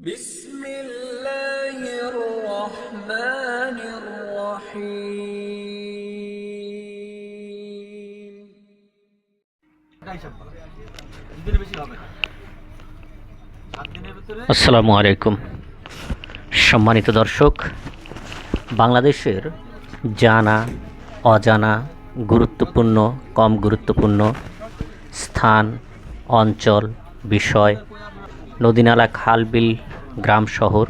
بسم الله الرحمن الرحيم টাকা হিসাব করা দুদিনের বেশি হবে না সাত দিনের ভিতরে আসসালামু আলাইকুম সম্মানিত দর্শক বাংলাদেশের জানা অজানা গুরুত্বপূর্ণ কম গুরুত্বপূর্ণ স্থান অঞ্চল বিষয় নদীনালা খাল বিল গ্রাম, শহর,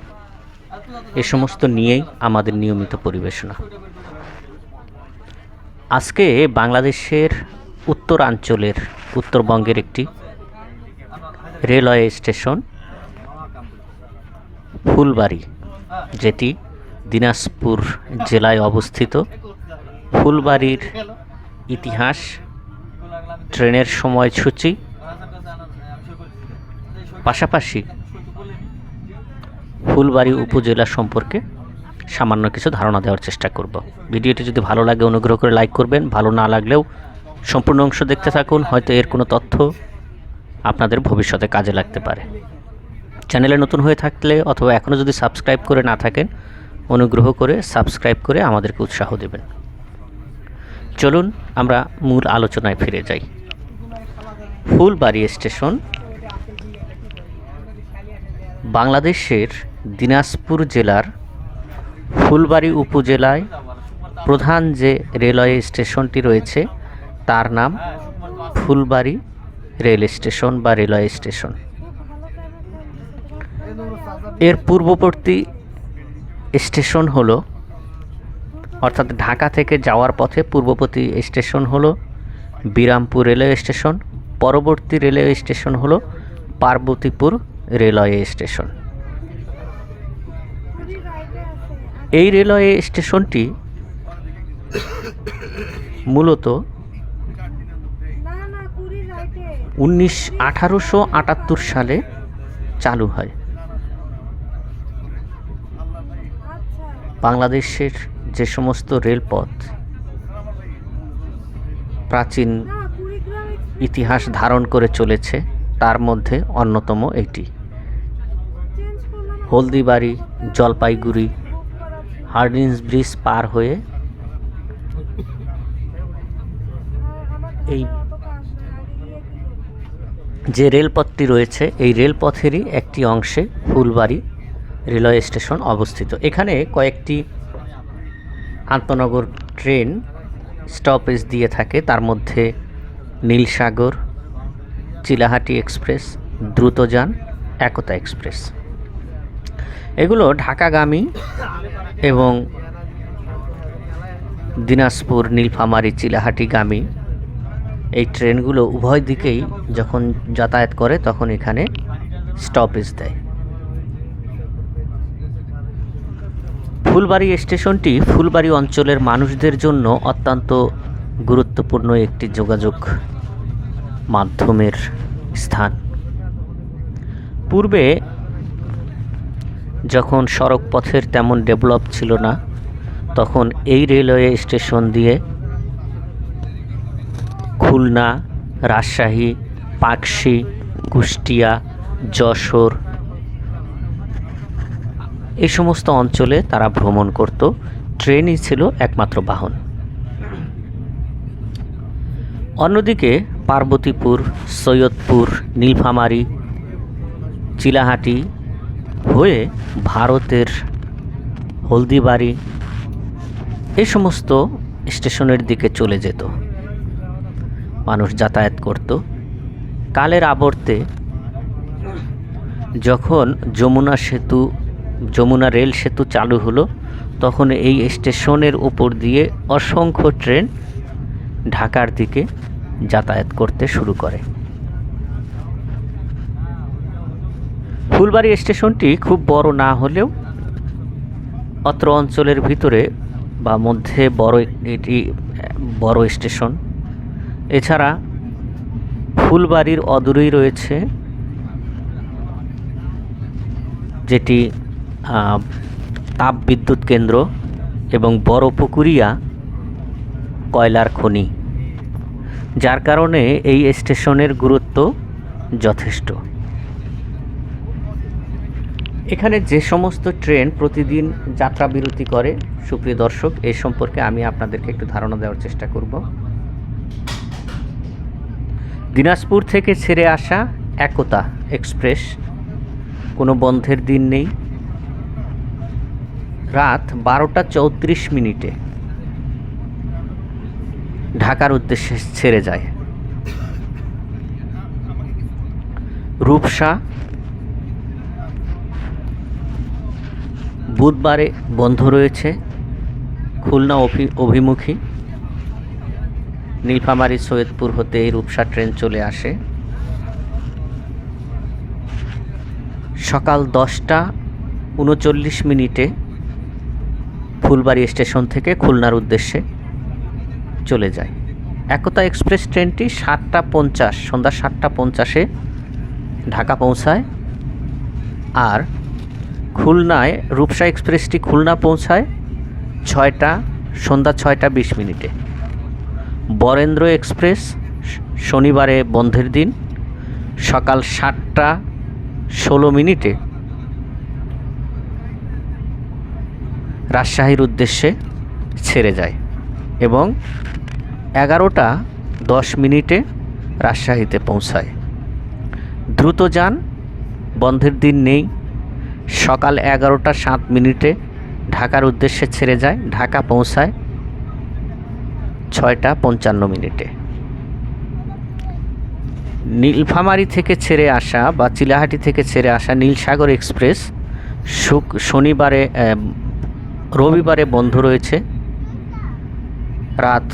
এ সমস্ত নিয়েই আমাদের নিয়মিত পরিবেশনা। আজকে বাংলাদেশের উত্তরাঞ্চলের, উত্তরবঙ্গের একটি রেলওয়ে স্টেশন, ফুলবাড়ি, যেটি দিনাজপুর জেলায় অবস্থিত। ফুলবাড়ির ইতিহাস, ট্রেনের সময়সূচি, পাশাপাশি ফুলবাড়ি উপজেলা সম্পর্কে সামান্য কিছু ধারণা দেওয়ার চেষ্টা করব। ভিডিওটি যদি ভালো লাগে, অনুগ্রহ করে লাইক করবেন। ভালো না লাগলেও সম্পূর্ণ অংশ দেখতে থাকুন। হয়তো এর কোনো তথ্য আপনাদের ভবিষ্যতে কাজে লাগতে পারে। চ্যানেলে নতুন হয়ে থাকলে অথবা এখনও যদি সাবস্ক্রাইব করে না থাকেন, অনুগ্রহ করে সাবস্ক্রাইব করে আমাদেরকে উৎসাহ দেবেন। চলুন, আমরা মূল আলোচনায় ফিরে যাই। ফুলবাড়ি স্টেশন বাংলাদেশের দিনাজপুর জেলার ফুলবাড়ি উপজেলায় প্রধান যে রেলওয়ে স্টেশনটি রয়েছে, তার নাম ফুলবাড়ি রেল স্টেশন বা রেলওয়ে স্টেশন। এর পূর্ববর্তী স্টেশন হলো, অর্থাৎ ঢাকা থেকে যাওয়ার পথে পূর্ববর্তী স্টেশন হলো বিরামপুর রেলওয়ে স্টেশন, পরবর্তী রেলওয়ে স্টেশন হলো পার্বতীপুর রেলওয়ে স্টেশন। এই রেলওয়ে স্টেশনটি মূলত উনিশ আঠারোশো আটাত্তর সালে চালু হয় বাংলাদেশের যে সমস্ত রেলপথ প্রাচীন ইতিহাস ধারণ করে চলেছে, তার মধ্যে অন্যতম এটি হলদিবাড়ি, জলপাইগুড়ি। হার্ডিন্স ব্রিজ পার হয়ে এই-? যে রেলপথটি রয়েছে, এই রেলপথেরই একটি অংশে ফুলবাড়ি রেলওয়ে স্টেশন অবস্থিত এখানে কয়েকটি আন্তনগর ট্রেন স্টপেজ দিয়ে থাকে তার মধ্যে নীলসাগর, চিলাহাটি এক্সপ্রেস, দ্রুতযান, একতা এক্সপ্রেস এগুলো ঢাকাগামী এবং দিনাজপুর, নীলফামারী চিলাহাটিগামী এই ট্রেনগুলো উভয় দিকেই যখন যাতায়াত করে তখন এখানে স্টপেজ দেয়। ফুলবাড়ি স্টেশনটি ফুলবাড়ি অঞ্চলের মানুষদের জন্য অত্যন্ত গুরুত্বপূর্ণ একটি যোগাযোগ মাধ্যমের স্থান। পূর্বে যখন সড়ক পথের তেমন ডেভেলপ ছিল না, তখন এই রেলওয়ে স্টেশন দিয়ে খুলনা, রাজশাহী পাকশি কুষ্টিয়া, যশোর এই সমস্ত অঞ্চলে তারা ভ্রমণ করত। ট্রেনই ছিল একমাত্র বাহন। অন্যদিকে পার্বতীপুর, সৈয়দপুর, নীলফামারী, চিলাহাটি হয়ে ভারতের হলদিবাড়ি এই সমস্ত স্টেশনের দিকে চলে যেত। মানুষ যাতায়াত করত। কালের আবর্তে যখন যমুনা সেতু, যমুনা রেল সেতু চালু হলো, তখন এই স্টেশনের উপর দিয়ে অসংখ্য ট্রেন ঢাকার দিকে যাতায়াত করতে শুরু করে। ফুলবাড়ি স্টেশনটি খুব বড় না হলেও অত্র অঞ্চলের ভিতরে বা মধ্যে বড় এটি বড় স্টেশন। এছাড়া ফুলবাড়ির অদূরেই রয়েছে যেটি তাপ বিদ্যুৎ কেন্দ্র এবং বড় পুকুরিয়া কয়লার খনি, যার কারণে এই স্টেশনের গুরুত্ব যথেষ্ট। এখানে যে সমস্ত ট্রেন প্রতিদিন যাত্রা বিরতি করে, সুপ্রিয় দর্শক এই সম্পর্কে আমি আপনাদেরকে একটু ধারণা দেওয়ার চেষ্টা করব। দিনাজপুর থেকে ছেড়ে আসা একতা এক্সপ্রেস কোনো বন্ধের দিন নেই। রাত বারোটা চৌত্রিশ মিনিটে ঢাকার উদ্দেশ্যে ছেড়ে যায়। রূপসা বুধবারে বন্ধ রয়েছে খুলনা অভি- অভিমুখী। নীলফামারী, সৈয়দপুর হতে এই রূপসা ট্রেন চলে আসে। সকাল দশটা উনচল্লিশ মিনিটে ফুলবাড়ি স্টেশন থেকে খুলনার উদ্দেশ্যে চলে যায়। একতা এক্সপ্রেস ট্রেনটি সাতটা পঞ্চাশ, সন্ধ্যা সাতটা পঞ্চাশে ঢাকা পৌঁছায়। আর খুলনায় রূপসা এক্সপ্রেসটি খুলনা পৌঁছায় ছয়টা, সন্ধ্যা ছয়টা বিশ মিনিটে। বরেন্দ্র এক্সপ্রেস শনিবারে বন্ধের দিন, সকাল সাতটা ষোলো মিনিটে। রাজশাহীর উদ্দেশ্যে ছেড়ে যায় এবং এগারোটা দশ মিনিটে রাজশাহীতে পৌঁছায়। দ্রুত যান, বন্ধের দিন নেই। সকাল এগারোটা সাত মিনিটে ঢাকার উদ্দেশ্যে ছেড়ে যায়, ঢাকা পৌঁছায় ছয়টা পঞ্চান্ন মিনিটে। নীলফামারী থেকে ছেড়ে আসা বা চিলাহাটি থেকে ছেড়ে আসা নীলসাগর এক্সপ্রেস শুক শনিবারে রবিবারে বন্ধ রয়েছে। রাত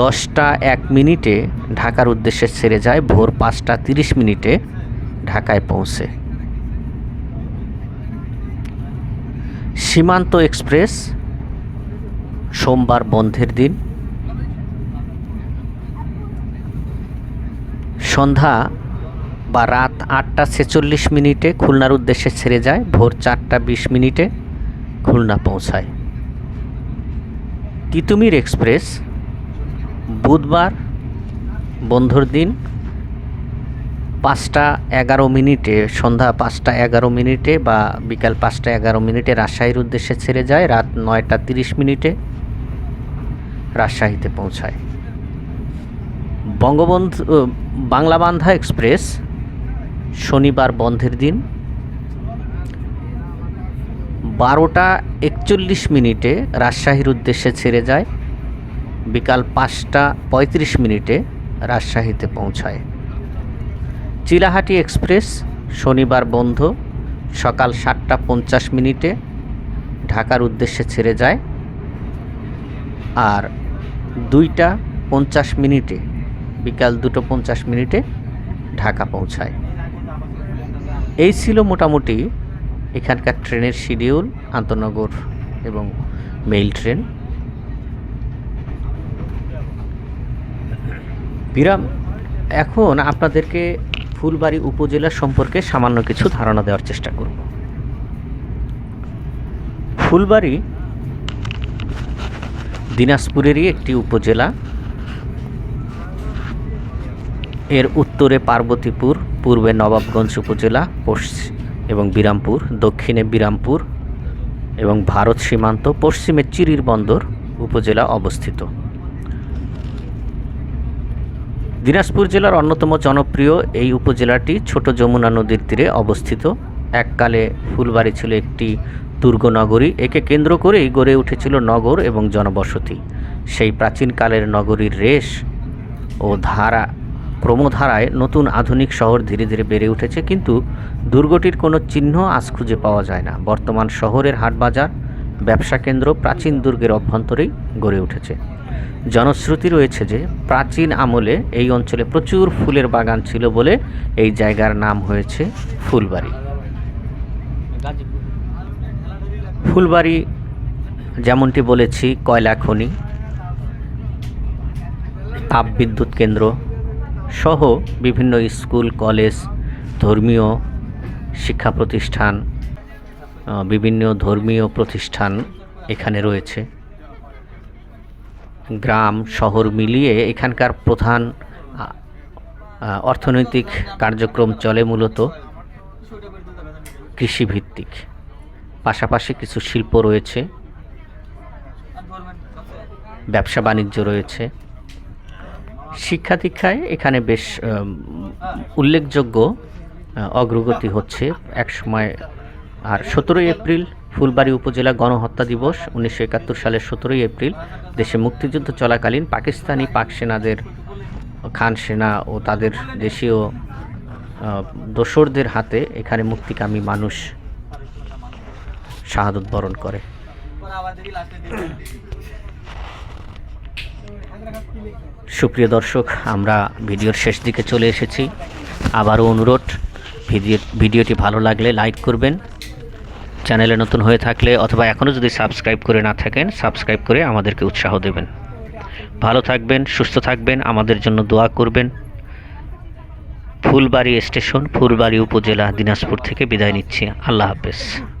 দশটা এক মিনিটে ঢাকার উদ্দেশ্যে ছেড়ে যায়, ভোর পাঁচটা তিরিশ মিনিটে ঢাকায় পৌঁছে। সীমান্ত এক্সপ্রেস, সোমবার বন্ধের দিন। সন্ধ্যা বা রাত আটটা ছেচল্লিশ মিনিটে খুলনার উদ্দেশ্যে ছেড়ে যায়, ভোর চারটা বিশ মিনিটে খুলনা পৌঁছায়। তিতুমির এক্সপ্রেস, বুধবার বন্ধর দিন পাঁচটা এগারো মিনিটে, সন্ধ্যা পাঁচটা এগারো মিনিটে বা বিকাল পাঁচটা এগারো মিনিটে রাজশাহীর উদ্দেশ্যে ছেড়ে যায়, রাত নয়টা তিরিশ মিনিটে রাজশাহীতে পৌঁছায়। বঙ্গবন্ধু বাংলাবান্ধা এক্সপ্রেস শনিবার বন্ধের দিন। বারোটা একচল্লিশ মিনিটে রাজশাহীর উদ্দেশ্যে ছেড়ে যায়, বিকাল পাঁচটা পঁয়ত্রিশ মিনিটে রাজশাহীতে পৌঁছায়। চিলাহাটি এক্সপ্রেস, শনিবার বন্ধ, সকাল সাতটা পঞ্চাশ মিনিটে ঢাকার উদ্দেশ্যে ছেড়ে যায়। আর দুইটা পঞ্চাশ মিনিটে, বিকাল দুটো পঞ্চাশ মিনিটে ঢাকা পৌঁছায়। এই ছিল মোটামুটি এখানকার ট্রেনের শিডিউল, আন্তনগর এবং মেইল ট্রেন। বিরাম, এখন আপনাদেরকে ফুলবাড়ি উপজেলা সম্পর্কে সামান্য কিছু ধারণা দেওয়ার চেষ্টা করব। ফুলবাড়ি দিনাজপুরেরই একটি উপজেলা। এর উত্তরে পার্বতীপুর, পূর্বে নবাবগঞ্জ উপজেলা পশ্চিম এবং বিরামপুর, দক্ষিণে বিরামপুর এবং ভারত সীমান্ত, পশ্চিমে চিরির বন্দর উপজেলা অবস্থিত। দিনাজপুর জেলার অন্যতম জনপ্রিয় এই উপজেলাটি ছোট যমুনা নদীর তীরে অবস্থিত। এককালে ফুলবাড়ি ছিল একটি দুর্গনগরী, একে কেন্দ্র করেই গড়ে উঠেছিল নগর এবং জনবসতি। সেই প্রাচীনকালের নগরীর রেশ ও ধারা ক্রমধারায় নতুন আধুনিক শহর ধীরে ধীরে বেড়ে উঠেছে, কিন্তু দুর্গটির কোনো চিহ্ন আজ খুঁজে পাওয়া যায় না। বর্তমান শহরের হাটবাজার, ব্যবসা কেন্দ্র প্রাচীন দুর্গের অভ্যন্তরেই গড়ে উঠেছে। জনশ্রুতি রয়েছে যে প্রাচীন আমলে এই অঞ্চলে প্রচুর ফুলের বাগান ছিল বলে এই জায়গার নাম হয়েছে ফুলবাড়ি। ফুলবাড়ি যেমনটি বলেছি, কয়লা খনি, তাপ বিদ্যুৎ কেন্দ্র সহ বিভিন্ন স্কুল, কলেজ, ধর্মীয় শিক্ষা প্রতিষ্ঠান বিভিন্ন ধর্মীয় প্রতিষ্ঠান এখানে রয়েছে। গ্রাম, শহর মিলিয়ে এখানকার প্রধান অর্থনৈতিক কার্যক্রম চলে মূলত কৃষিভিত্তিক। পাশাপাশি কিছু শিল্প রয়েছে, ব্যবসা বাণিজ্য রয়েছে। শিক্ষা দীক্ষায় এখানে বেশ উল্লেখযোগ্য অগ্রগতি হচ্ছে। এক সময়, আর সতেরোই এপ্রিল ফুলবাড়ি উপজেলা গণহত্যা দিবস উনিশশো একাত্তর সালের সতেরোই এপ্রিল। দেশে মুক্তিযুদ্ধ চলাকালীন পাকিস্তানি পাক সেনাদের, খান সেনা ও তাদের দেশীয় দোসরদের হাতে এখানে মুক্তিকামী মানুষ শাহাদত বরণ করে। সুপ্রিয় দর্শক, আমরা ভিডিওর শেষ দিকে চলে এসেছি। আবারও অনুরোধ, ভিডিও ভিডিওটি ভালো লাগলে লাইক করবেন। চ্যানেলে নতুন হয়ে থাকলে অথবা এখনও যদি সাবস্ক্রাইব করে না থাকেন, সাবস্ক্রাইব করে আমাদেরকে উৎসাহ দেবেন। ভালো থাকবেন, সুস্থ থাকবেন, আমাদের জন্য দোয়া করবেন। ফুলবাড়ি স্টেশন, ফুলবাড়ি উপজেলা দিনাজপুর থেকে বিদায় নিচ্ছি। আল্লাহ হাফেজ।